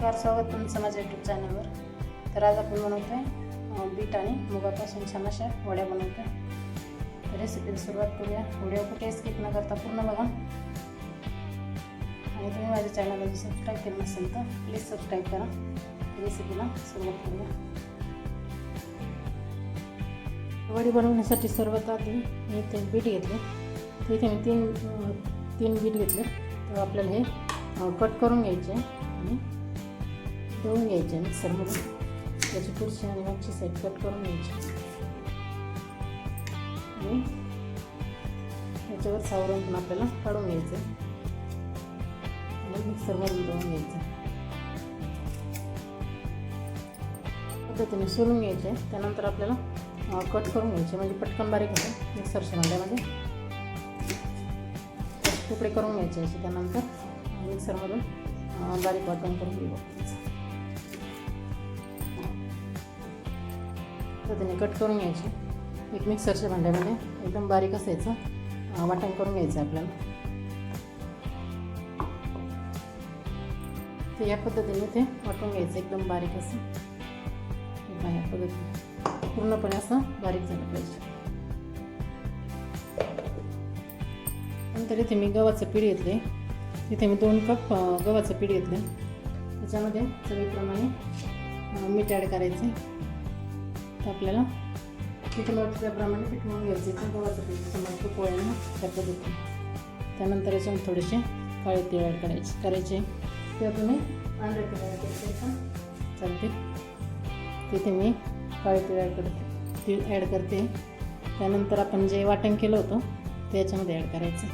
नमस्कार स्वागत तुमचं माझ्या यूट्यूब चॅनलवर तर आज आपण बनवतो आहे बीट आणि मुगापासून छान अशा वड्या बनवतो आहे रेसिपीला सुरुवात करूया. व्हिडिओ कुठे स्किप न करता पूर्ण बघा. आणि तुम्ही माझ्या चॅनलला जर सबस्क्राईब केलं नसेल तर प्लीज सबस्क्राईब करा. रेसिपीला सुरुवात करूया. वडी बनवण्यासाठी सर्वात आधी मी ते बीट घेतले. तर इथे मी तीन तीन बीट घेतले. तर आपल्याला हे कट करून घ्यायचे आणि धुवून घ्यायचे मिक्सरमध्ये त्याची पुढची आणि मागची साईड कट करून घ्यायची. आणि याच्यावर सावरून पण आपल्याला काढून घ्यायचं. आणि मिक्सरमध्ये धुवून घ्यायचं. पद्धतीने सोलून घ्यायचे. त्यानंतर आपल्याला कट करून घ्यायचे. म्हणजे पटकन बारीक होतं मिक्सरच्या भांड्यामध्ये तुकडे करून घ्यायचे असे त्यानंतर. मिक्सरमधून बारीक वाटण करून घेऊ. पद्धतीने कट करून घ्यायचे. एक मिक्सरच्या भांड्यामध्ये एकदम बारीक असायचं. वाटण करून घ्यायचं आपल्याला. तर या पद्धतीने ते वाटून घ्यायचं एकदम बारीक असं. या पद्धतीने. पूर्णपणे असं बारीक झालं पाहिजे. नंतर इथे मी गव्हाचं पीठ घेतले. तिथे मी दोन कप गव्हाचं पीठ घेतलं. त्याच्यामध्ये चवीप्रमाणे मीठ ॲड करायचं. तर आपल्याला. पीठ मळतं त्याप्रमाणे पीठ मळून घ्यायचे गव्हाचं पीठ मळतो पोळ्यांना त्या पद्धतीने त्यानंतर याच्यामध्ये थोडेसे काळे तीळ ॲड करायचे करायचे. किंवा तुम्ही पांढरे तीळ ॲड करायचे पण चालते तिथे मी काळे तीळ ॲड करते. तीळ ॲड करते. त्यानंतर आपण जे वाटण केलं होतं ते याच्यामध्ये ॲड करायचं.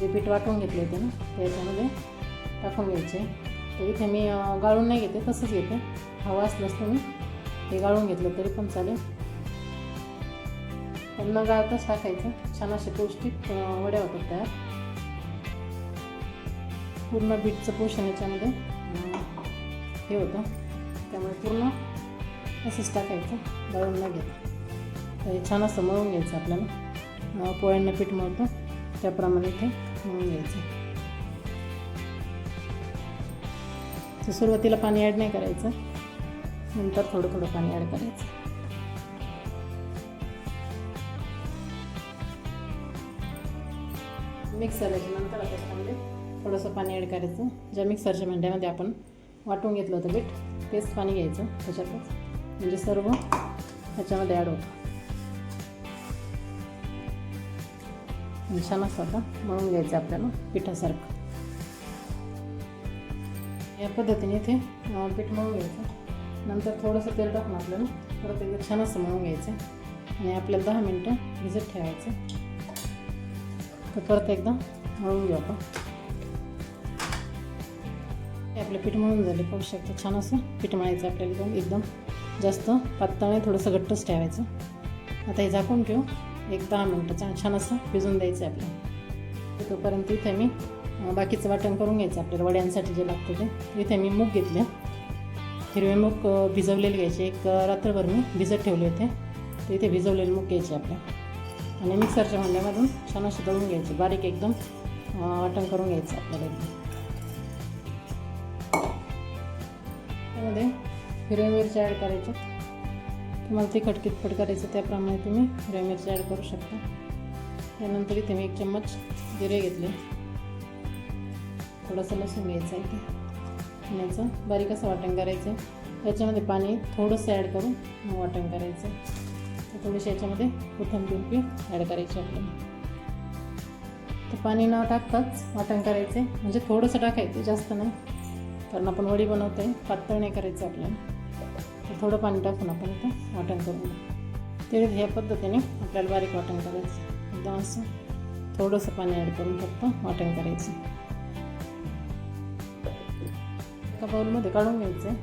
जे पीठ वाटून घेतले होते ना ते याच्यामध्ये टाकून घ्यायचे. तर इथे मी गाळून नाही घेते तसंच घेते. हवा असल्यास तुम्ही हे गाळून घेतलं तरी पण चालेल. पण न गाळताच टाकायचं. छान असे पौष्टिक वड्या होतात तयार पूर्ण बीटचं पोषण याच्यामध्ये हे होतं. त्यामुळे पूर्ण असंच टाकायचं. गाळून न घेत. तर हे छान असं मळून घ्यायचं आपल्याला. पोळ्यांना पीठ मळतो. त्याप्रमाणे ते मळून घ्यायचं. तर सुरुवातीला पाणी ॲड नाही करायचं. नंतर थोडं थोडं पाणी ॲड करायचं. मिक्स नंतर आता त्याच्यामध्ये थोडंसं पाणी ॲड करायचं. ज्या मिक्सरच्या भांड्यामध्ये आपण वाटून घेतलं होतं बीट तेच पाणी घ्यायचं त्याच्यातच. म्हणजे सर्व ह्याच्यामध्ये ॲड होतं. छान असं आता मळून घ्यायचं आपल्याला पिठासारखं. या पद्धतीने इथे पीठ मळून घ्यायचं. नंतर थोडंसं तेल टाकून आपल्याला परत एकदा छान असं मळून घ्यायचं. आणि आपल्याला दहा मिनटं भिजत ठेवायचं. तर परत एकदा मळून घेऊ आपण. हे आपलं पीठ मळून झाले पाहू शकतो छान असं. पीठ मळायचं आपल्याला एकदम एकदम जास्त पातळ नाही थोडंसं घट्टच ठेवायचं. आता हे झाकून ठेवू. एक दहा मिनटं छान छान असं भिजून द्यायचं आहे आपल्याला. तोपर्यंत इथे मी बाकीचं वाटण करून घ्यायचं आपल्याला वड्यांसाठी जे लागतं ते. इथे मी मूग घेतले. हिरवे मूग भिजवलेले घ्यायचे. एक रात्रभर मी भिजत ठेवले होते. तर इथे भिजवलेले मूग घ्यायचे आपल्या आणि मिक्सरच्या भांड्यामधून छान असे दळून घ्यायचे. बारीक एकदम वाटण करून घ्यायचं आपल्याला एकदम. त्यामध्ये हिरव्या मिरच्या ॲड करायच्या तुम्हाला तिखट कितपट करायचं त्याप्रमाणे तुम्ही हिरव्या मिरच्या ॲड करू शकता. त्यानंतर इथे मी एक चम्मच जिरे घेतले. थोडंसं लसूण घ्यायचं आहे इथे. याचं बारीक असं वाटण करायचं. त्याच्यामध्ये पाणी थोडंसं ॲड करून मग वाटण करायचं. तर थोडीशी याच्यामध्ये प्रथम बी ॲड करायची आपल्याला. तर पाणी न टाकताच वाटण करायचे म्हणजे थोडंसं टाकायचं जास्त नाही. कारण आपण वडी बनवतो आहे पातळ नाही करायचं आपल्याला. तर थोडं पाणी टाकून आपण इथं वाटण करून ते ह्या पद्धतीने आपल्याला बारीक वाटण करायचं. एकदम असं थोडंसं पाणी ॲड करून फक्त वाटण करायचं. एका बाउलमध्ये काढून घ्यायचं.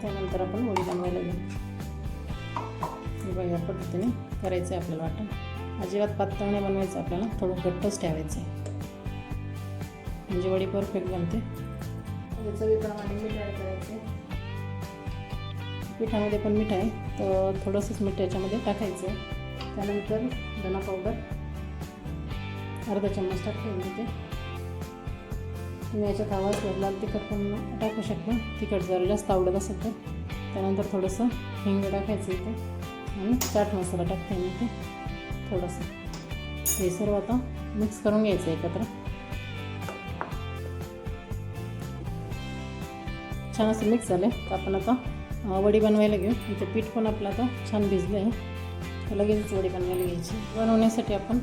त्यानंतर आपण वडी बनवायला घेऊ. बघा या पद्धतीने करायचं आहे आपल्याला वाटण. अजिबात पातळ नाही बनवायचं आपल्याला थोडं घट्टच ठेवायचं आहे म्हणजे वडी परफेक्ट बनते. चवीप्रमाणे मीठ ॲड पिठामध्ये पण मीठ आहे तर थोडंसंच मीठ याच्यामध्ये टाकायचं. त्यानंतर धना पावडर. अर्धा चम्मच टाकते म्हणजे मी ते. तुम्ही याच्यात आवाज असल्यास लाल तिखट पण टाकू शकता. तिखट जर जास्त आवडत असेल तर. त्यानंतर थोडंसं हिंग टाकायचं इथे. आणि चाट मसाला टाकते मी इथे. थोडंसं. हे सर्व आता मिक्स करून घ्यायचं एकत्र. छान असं मिक्स झालं तर आपण आता वडी बनवायला घेऊ. इथे पीठ पण आपलं आता छान भिजलं आहे लगेचच वडी बनवायला घ्यायची. बनवण्यासाठी आपण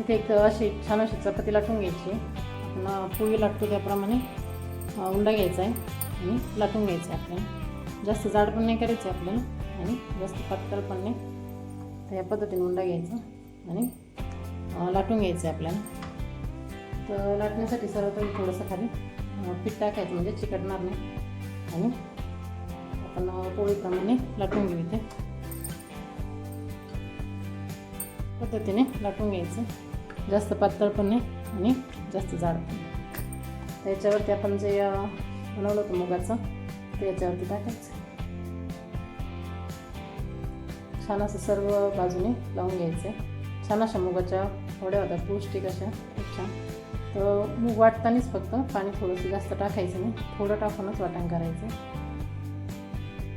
इथे एक अशी छान अशी चपाती लाटून घ्यायची. आपण पोळी लाटतो त्याप्रमाणे उंडा घ्यायचा आहे आणि लाटून घ्यायचं आहे आपल्याला. जास्त जाड पण नाही करायचं आहे आपल्याला आणि जास्त पातळ पण नाही. तर या पद्धतीने उंडा घ्यायचा आणि लाटून घ्यायचं आहे आपल्याला. तर लाटण्यासाठी सर्वप्रथम थोडंसं खाली पीठ टाकायचं म्हणजे चिकटणार नाही. आणि आपण पोळीप्रमाणे लाटून घेऊ इथे. पद्धतीने लाटून घ्यायचं. जास्त पातळ पण नाही आणि जास्त जाड पण त्याच्यावरती आपण जे बनवलं होतं मुगाचं ते याच्यावरती टाकायचं. छान असं सर्व बाजूने लावून घ्यायचं. छान अशा मुगाच्या थोड्या होतात पौष्टिक अशा खूप छान. तर मूग वाटतानाच फक्त पाणी थोडंसं जास्त टाकायचं नाही थोडं टाकूनच वाटण करायचं.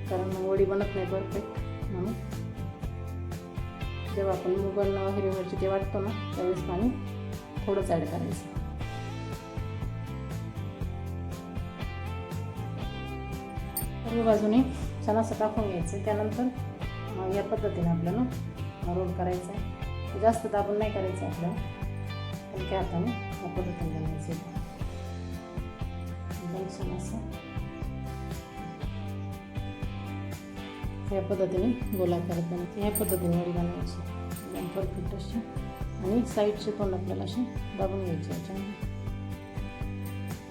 कारण मग वडी बनत नाही परफेक्ट म्हणून. जेव्हा आपण मुगल हिरवी मिरची ते वाटतो ना त्यावेळेस पाणी थोडंच ॲड करायचं. सर्व बाजूने छान असं टाकून घ्यायचं. त्यानंतर या पद्धतीने आपल्याला रोल करायचा. आहे जास्त दाबून नाही करायचं आपल्याला हलक्या हाताने या पद्धतीने बनवायचं. आहे. एकदम छान असं या पद्धतीने गोलाकार बनवते. ह्या पद्धतीने वडी बनवायची एकदम परफेक्ट अशी आणि साईडचे तोंड आपल्याला असे दाबून घ्यायचे याच्यामध्ये.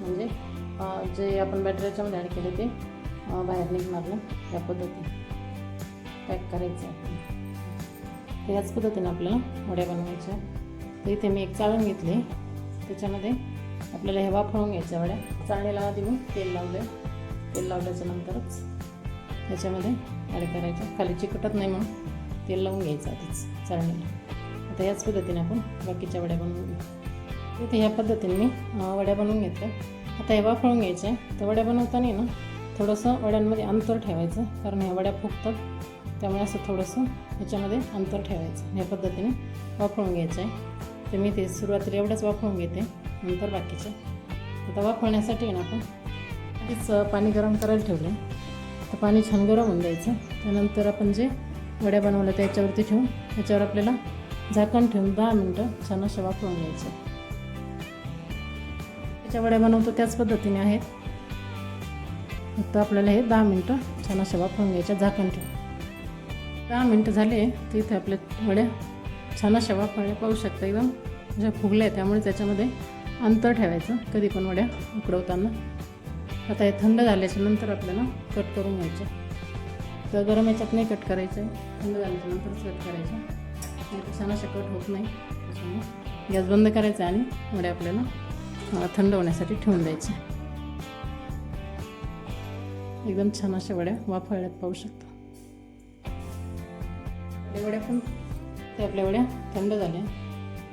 म्हणजे जे आपण बॅटर याच्यामध्ये ॲड केले ते बाहेर निघणार नाही या पद्धतीने. पॅक करायचं आहे तर याच पद्धतीने आपल्याला वड्या बनवायच्या तर इथे मी एक चाळण घेतली. त्याच्यामध्ये आपल्याला हे वाफळून घ्यायच्या वड्या. चाळणीला आधी मी तेल लावलं तेल लावल्याच्या नंतरच त्याच्यामध्ये ॲड करायचं. खाली चिकटत नाही म्हणून तेल लावून घ्यायचं आधीच चाळणीला. आता याच पद्धतीने आपण बाकीच्या वड्या बनवून घेऊ. इथे ह्या पद्धतीने मी वड्या बनवून घेतल्या. आता हे वाफळून घ्यायच्या तर वड्या बनवताना ना थोडंसं वड्यांमध्ये अंतर ठेवायचं. कारण ह्या वड्या फुगतात. त्यामुळे असं थोडंसं ह्याच्यामध्ये अंतर ठेवायचं. ह्या पद्धतीने वाफळून घ्यायचं आहे. तर मी ते सुरुवातीला एवढंच वाफळून घेते. नंतर बाकीचे. आता वाफळण्यासाठी ना आपण आधीच पाणी गरम करायला ठेवलं तर पाणी छान गरम होऊन द्यायचं. त्यानंतर आपण जे वड्या बनवल्या त्याच्यावरती ठेवून त्याच्यावर आपल्याला झाकण ठेवून दहा मिनटं छान अशा वापरून घ्यायचं. त्याच्या वड्या बनवतो त्याच पद्धतीने आहेत. फक्त आपल्याला हे दहा मिनटं छान अशा वापरून घ्यायच्या झाकण ठेवून. दहा मिनटं झाले तर इथे आपल्या वड्या छान अशा वाफवल्या पाहू शकता. एकदम ज्या फुगल्या आहेत त्यामुळे त्याच्यामध्ये अंतर ठेवायचं. कधी पण वड्या उकडवताना. आता हे थंड झाल्याच्यानंतर आपल्याला कट करून घ्यायचे. तर गरम याच्यात नाही कट करायचं. आहे थंड झाल्याच्या नंतरच कट करायचं. नाही छान अशा कट होत नाही. त्याच्यामुळे गॅस बंद करायचा आणि वड्या आपल्याला थंड होण्यासाठी ठेवून द्यायचे. एकदम छान अशा वड्या वाफळल्यात पाहू शकता. वड्या पण ते आपल्या वड्या थंड झाल्या.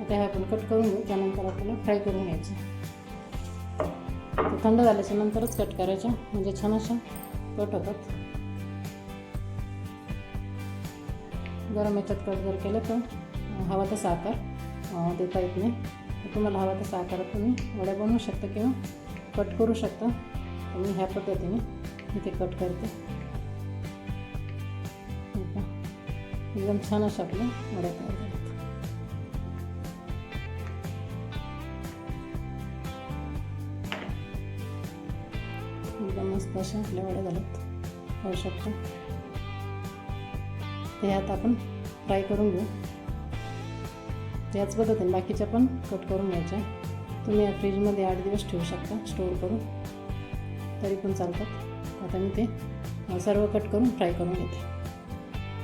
आता ह्या आपण कट करून घेऊ. त्यानंतर आपल्याला फ्राय करून घ्यायचं. थंड झाल्याच्या नंतरच कट करायच्या. म्हणजे छान अशा कट होतात गरम याच्यात कट जर केलं तर हवा तसा आकार देता येत नाही. तुम्हाला हवा तसा आकारात तुम्ही वड्या बनवू शकता किंवा कट करू शकता. तर मी ह्या पद्धतीने इथे कट करते. एकदम छान अशा आपल्या वड्या तयार मस्त अशा आपल्या वड्या झाल्यात पाहू शकतो. ते आता आपण फ्राय करून घेऊ. त्याच पद्धतीने बाकीच्या पण कट करून घ्यायच्या. तुम्ही या फ्रीजमध्ये आठ दिवस ठेवू शकता स्टोअर करून. तरी पण चालतात. आता मी ते सर्व कट करून फ्राय करून घेते.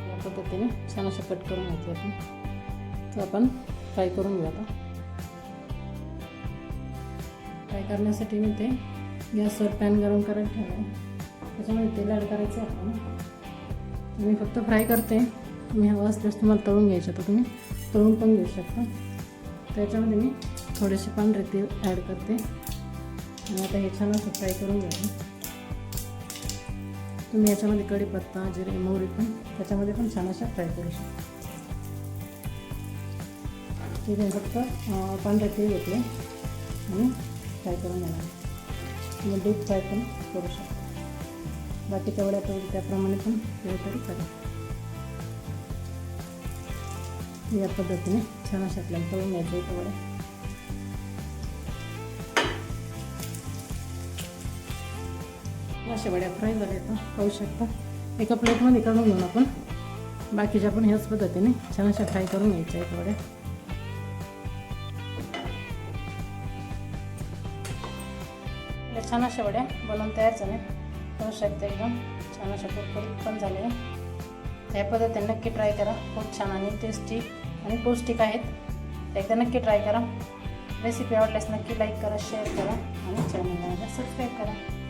या पद्धतीने छान असं कट करून घेते आपण. तर आपण फ्राय करून घेऊ आता. फ्राय करण्यासाठी मी ते गॅसवर पॅन गरम करत ठेवलं त्याच्यामध्ये तेल ॲड करायचं आपण मी फक्त फ्राय करते. तुम्ही हवं असल्यास तुम्हाला तळून घ्यायचं तर तुम्ही तळून पण घेऊ शकता. त्याच्यामध्ये मी थोडेसे पांढरे तेल ॲड करते. आणि आता हे छान असं फ्राय करून घ्यायचं. तुम्ही याच्यामध्ये कढीपत्ता जिरे मोहरी पण त्याच्यामध्ये पण छान अशा फ्राय करू शकता. तिथे फक्त पांढरे तेल घेतले. आणि फ्राय करून घेणार तुम्ही डीप फ्राय पण करू शकता. बाकीच्या तेवढ्या त्याप्रमाणे पण वेळ तरी करा. या पद्धतीने छान अशा आपल्याला तळून यायचं इथं अशा वड्या फ्राय झाल्या आहेत पाहू शकता. एका प्लेटमध्ये काढून घेऊन आपण बाकीच्या पण ह्याच पद्धतीने छान अशा फ्राय करून घ्यायच्या आहेत वड्या. या छान अशा वड्या बनवून तयार झाल्या. करू शकता एकदम छान अशा कुरकुरीत पण झाले या पद्धतीने नक्की ट्राय करा. खूप छान आणि टेस्टी आणि पौष्टिक आहेत. एकदा नक्की ट्राय करा. रेसिपी आवडल्यास नक्की लाईक करा शेअर करा आणि चॅनलला सबस्क्राईब करा.